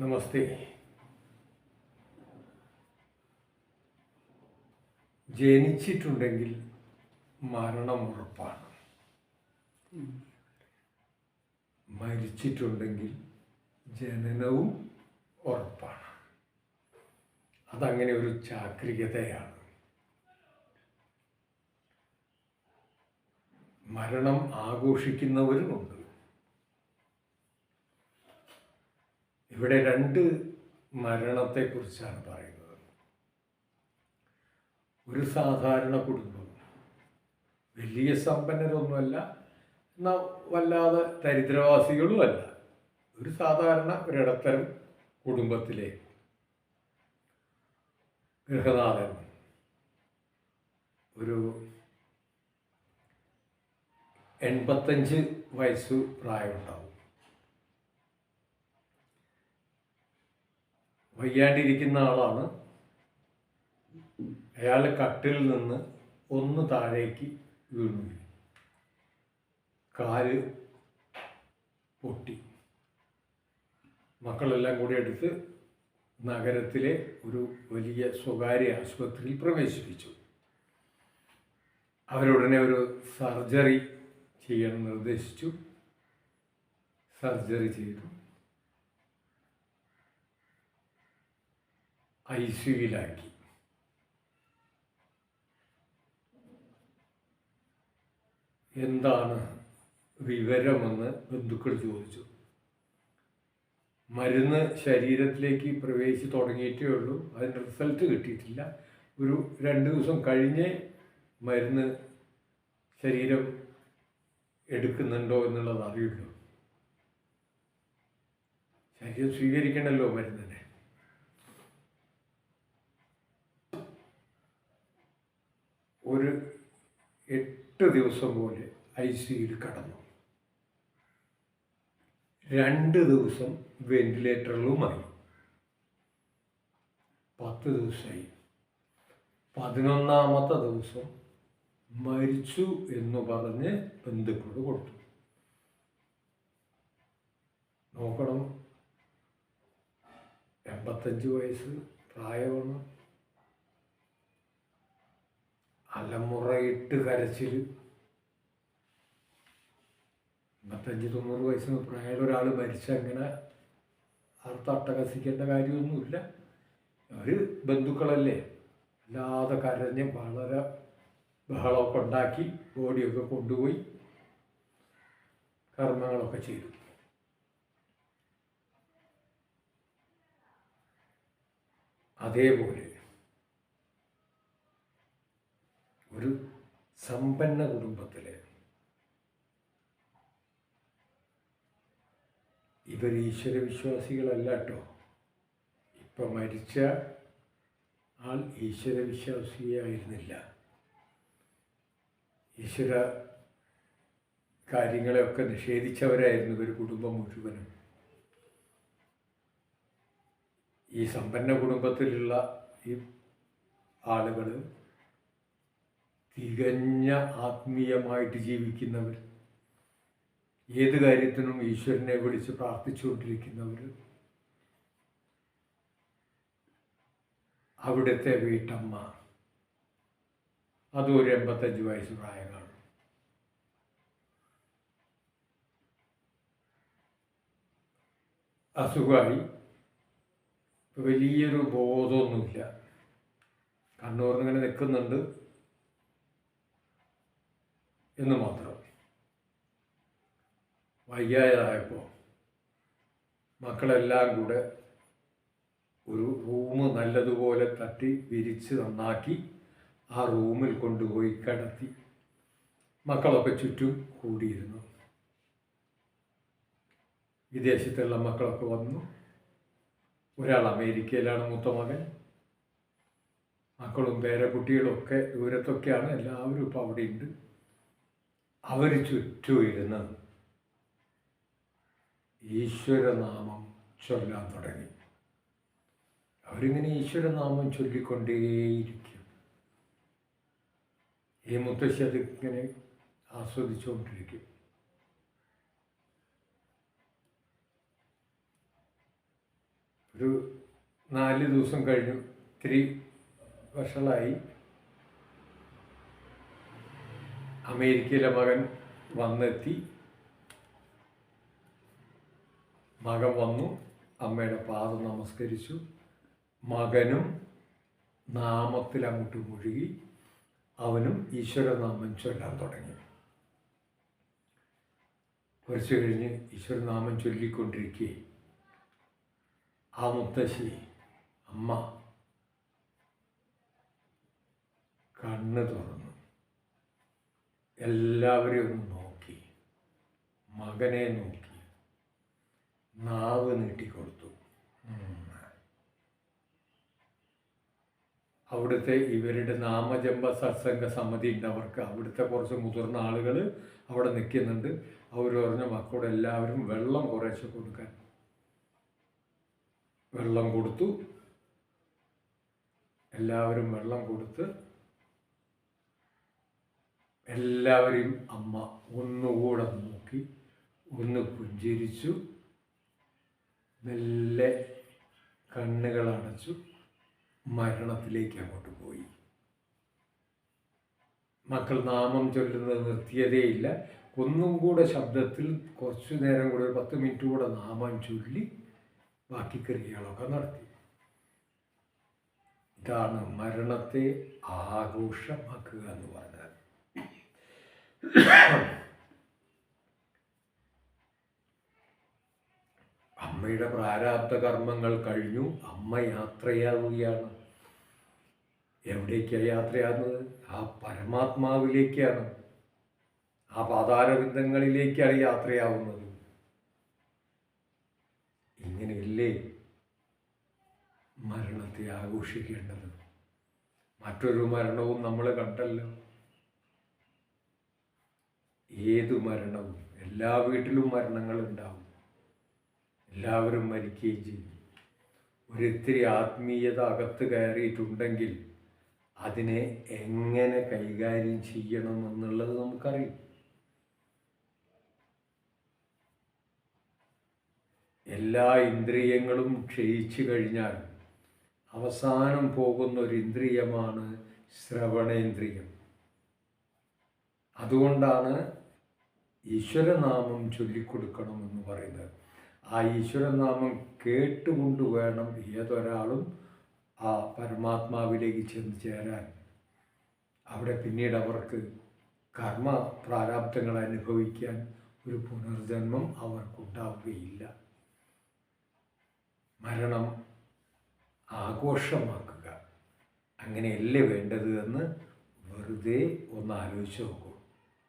നമസ്തേ. ജനിച്ചിട്ടുണ്ടെങ്കിൽ മരണം ഉറപ്പാണ്. മരിച്ചിട്ടുണ്ടെങ്കിൽ ജനനവും ഉറപ്പാണ്. അതങ്ങനെ ഒരു ചാക്രികതയാണ്. മരണം ആഘോഷിക്കുന്നവരുമുണ്ട്. ഇവിടെ രണ്ട് മരണത്തെക്കുറിച്ചാണ് പറയുന്നത്. ഒരു സാധാരണ കുടുംബം വലിയ സമ്പന്നരൊന്നുമല്ല എന്നാൽ വല്ലാതെ ദരിദ്രവാസികളും അല്ല. ഒരു സാധാരണ ഒരിടത്തരം കുടുംബത്തിലെ ഗൃഹനാഥൻ ഒരു എൺപത്തഞ്ച് വയസ്സ് പ്രായമുണ്ടാവും. വയ്യാണ്ടിരിക്കുന്ന ആളാണ്. അയാൾ കട്ടിൽ നിന്ന് ഒന്ന് താഴേക്ക് വീണു. കാൽ പൊട്ടി. മക്കളെല്ലാം കൂടി എടുത്ത് നഗരത്തിലെ ഒരു വലിയ സ്വകാര്യ ആശുപത്രിയിൽ പ്രവേശിപ്പിച്ചു. അവരുടനെ ഒരു സർജറി ചെയ്യാൻ നിർദ്ദേശിച്ചു. സർജറി ചെയ്തു. ഐ സിയുലാക്കി എന്താണ് വിവരമെന്ന് ബന്ധുക്കൾ ചോദിച്ചു. മരുന്ന് ശരീരത്തിലേക്ക് പ്രവേശിച്ച് തുടങ്ങിയിട്ടേ ഉള്ളൂ. അതിന്റെ റിസൾട്ട് കിട്ടിയിട്ടില്ല. ഒരു രണ്ട് ദിവസം കഴിഞ്ഞേ മരുന്ന് ശരീരം എടുക്കുന്നുണ്ടോ എന്നുള്ളത് അറിയുള്ളൂ. ശരീരം സ്വീകരിക്കണമല്ലോ മരുന്നിനെ ഒരു എട്ട് ദിവസം പോലെ ഐ സിയിൽ കടന്നു. രണ്ട് ദിവസം വെന്റിലേറ്ററിലുമായി. പത്ത് ദിവസമായി. പതിനൊന്നാമത്തെ ദിവസം മരിച്ചു എന്ന് പറഞ്ഞ് ബന്ധുക്കളോട് കൊടുത്തു. നോക്കണം. എൺപത്തഞ്ച് വയസ്സ് പ്രായമാണ്. അലമുറയിട്ട് കരച്ചിൽ അമ്പത്തഞ്ച് തൊണ്ണൂറ് വയസ്സ് പ്രായം ഒരാൾ മരിച്ച അങ്ങനെ അർത്ഥ അട്ടഹസിക്കേണ്ട കാര്യമൊന്നുമില്ല. അവർ ബന്ധുക്കളല്ലേ? അല്ലാതെ കരഞ്ഞ് വളരെ ബഹളമൊക്കെ ഉണ്ടാക്കി ബോഡിയൊക്കെ കൊണ്ടുപോയി കർമ്മങ്ങളൊക്കെ ചെയ്തു. അതേപോലെ ഒരു സമ്പന്ന കുടുംബത്തിലെ ഇവർ ഈശ്വരവിശ്വാസികളല്ല കേട്ടോ. ഇപ്പം മരിച്ച ആൾ ഈശ്വരവിശ്വാസിയായിരുന്നില്ല ഈശ്വര കാര്യങ്ങളെയൊക്കെ നിഷേധിച്ചവരായിരുന്നു ഒരു കുടുംബം മുഴുവനും. ഈ സമ്പന്ന കുടുംബത്തിലുള്ള ഈ ആളുകൾ തികഞ്ഞ ആത്മീയമായിട്ട് ജീവിക്കുന്നവർ ഏത് കാര്യത്തിനും ഈശ്വരനെ വിളിച്ച് പ്രാർത്ഥിച്ചുകൊണ്ടിരിക്കുന്നവർ അവിടുത്തെ വീട്ടമ്മ. അതും ഒരു എൺപത്തഞ്ച് വയസ്സ് പ്രായമാണ്. അസുഖമായി. വലിയൊരു ബോധമൊന്നുമില്ല. കണ്ണൂർന്നിങ്ങനെ നിൽക്കുന്നുണ്ട് എന്ന് മാത്രം. വയ്യായതായപ്പോൾ മക്കളെല്ലാം കൂടെ ഒരു റൂം നല്ലതുപോലെ തട്ടി വിരിച്ച് നന്നാക്കി ആ റൂമിൽ കൊണ്ടുപോയി കിടത്തി. മക്കളൊക്കെ ചുറ്റും കൂടിയിരുന്നു. വിദേശത്തുള്ള മക്കളൊക്കെ വന്നു. ഒരാൾ അമേരിക്കയിലാണ് മൂത്ത മകൻ. മക്കളും പേരക്കുട്ടികളും ഒക്കെ ദൂരത്തൊക്കെയാണ്. എല്ലാവരും ഇപ്പോൾ അവിടെയുണ്ട്. അവർ ചുറ്റും ഇരുന്ന് ഈശ്വരനാമം ചൊല്ലാൻ തുടങ്ങി. അവരിങ്ങനെ ഈശ്വരനാമം ചൊല്ലിക്കൊണ്ടേയിരിക്കും. ഈ മുത്തശ്ശി അതിങ്ങനെ ആസ്വദിച്ചുകൊണ്ടിരിക്കും. ഒരു നാല് ദിവസം കഴിഞ്ഞു. ഇത്തിരി വഷളായി അമേരിക്കയിലെ മകൻ വന്നെത്തി. മകൻ വന്നു അമ്മയുടെ പാദം നമസ്കരിച്ചു. മകനും നാമത്തിൽ അങ്ങോട്ട് മുഴുകി. അവനും ഈശ്വരനാമം ചൊല്ലാൻ തുടങ്ങി. കുറച്ച് കഴിഞ്ഞ് ഈശ്വരനാമം ചൊല്ലിക്കൊണ്ടിരിക്കെ. ആ മുത്തശ്ശി അമ്മ കണ്ണ് തുറന്നു. എല്ലാവരെയും നോക്കി മകനെ നോക്കി നാവ് നീട്ടിക്കൊടുത്തു. അവിടുത്തെ ഇവരുടെ നാമജമ്പ സത്സംഗ സമിതി ഉണ്ട്. അവർക്ക് അവിടുത്തെ കുറച്ച് മുതിർന്ന ആളുകൾ അവിടെ നിൽക്കുന്നുണ്ട്. അവർ പറഞ്ഞ മക്കളോട് എല്ലാവരും വെള്ളം കുറേശ്ശെ കൊടുക്കാൻ. വെള്ളം കൊടുത്തു. എല്ലാവരും വെള്ളം കൊടുത്ത് എല്ലാവരെയും അമ്മ ഒന്നുകൂടെ നോക്കി ഒന്ന് പുഞ്ചിരിച്ചു മെല്ലെ കണ്ണുകൾ അടച്ചു മരണത്തിലേക്ക് അങ്ങോട്ട് പോയി. മക്കൾ നാമം ചൊല്ലുന്നത് നിർത്തിയതേയില്ല ഒന്നും കൂടെ ശബ്ദത്തിൽ കുറച്ചു നേരം കൂടെ ഒരു പത്ത് മിനിറ്റ് കൂടെ നാമം ചൊല്ലി ബാക്കി ക്രിയകളൊക്കെ നടത്തി. ഇതാണ് മരണത്തെ ആഘോഷമാക്കുക എന്ന് പറഞ്ഞാൽ. അമ്മയുടെ പ്രാരാബ്ധ കർമ്മങ്ങൾ കഴിഞ്ഞു. അമ്മ യാത്രയാവുകയാണ്. എവിടേക്കാണ് യാത്രയാകുന്നത് ആ പരമാത്മാവിലേക്കാണ്. ആ പാതാരബിന്ദങ്ങളിലേക്കാണ് യാത്രയാവുന്നത്. ഇങ്ങനെയല്ലേ മരണത്തെ ആഘോഷിക്കേണ്ടത്? മറ്റൊരു മരണവും നമ്മൾ കണ്ടല്ലോ. ഏതു മരണവും എല്ലാ വീട്ടിലും മരണങ്ങൾ ഉണ്ടാവും എല്ലാവരും മരിക്കുകയും ചെയ്യും. ഒരിത്തിരി ആത്മീയത അകത്ത് കയറിയിട്ടുണ്ടെങ്കിൽ അതിനെ എങ്ങനെ കൈകാര്യം ചെയ്യണം എന്നുള്ളത് നമുക്കറിയും. എല്ലാ ഇന്ദ്രിയങ്ങളും ക്ഷയിച്ചു കഴിഞ്ഞാൽ അവസാനം പോകുന്ന ഒരു ഇന്ദ്രിയമാണ് ശ്രവണേന്ദ്രിയം. അതുകൊണ്ടാണ് ഈശ്വരനാമം ചൊല്ലിക്കൊടുക്കണമെന്ന് പറയുന്നത്. ആ ഈശ്വരനാമം കേട്ടുകൊണ്ട് വേണം ഏതൊരാളും ആ പരമാത്മാവിലേക്ക് ചെന്ന് ചേരാൻ. അവിടെ പിന്നീട് അവർക്ക് കർമ്മ പ്രാരാബ്ദങ്ങൾ അനുഭവിക്കാൻ ഒരു പുനർജന്മം അവർക്കുണ്ടാവുകയില്ല. മരണം ആഘോഷമാക്കുക. അങ്ങനെയല്ലേ വേണ്ടത് എന്ന് വെറുതെ ഒന്ന് ആലോചിച്ച് നോക്കൂ.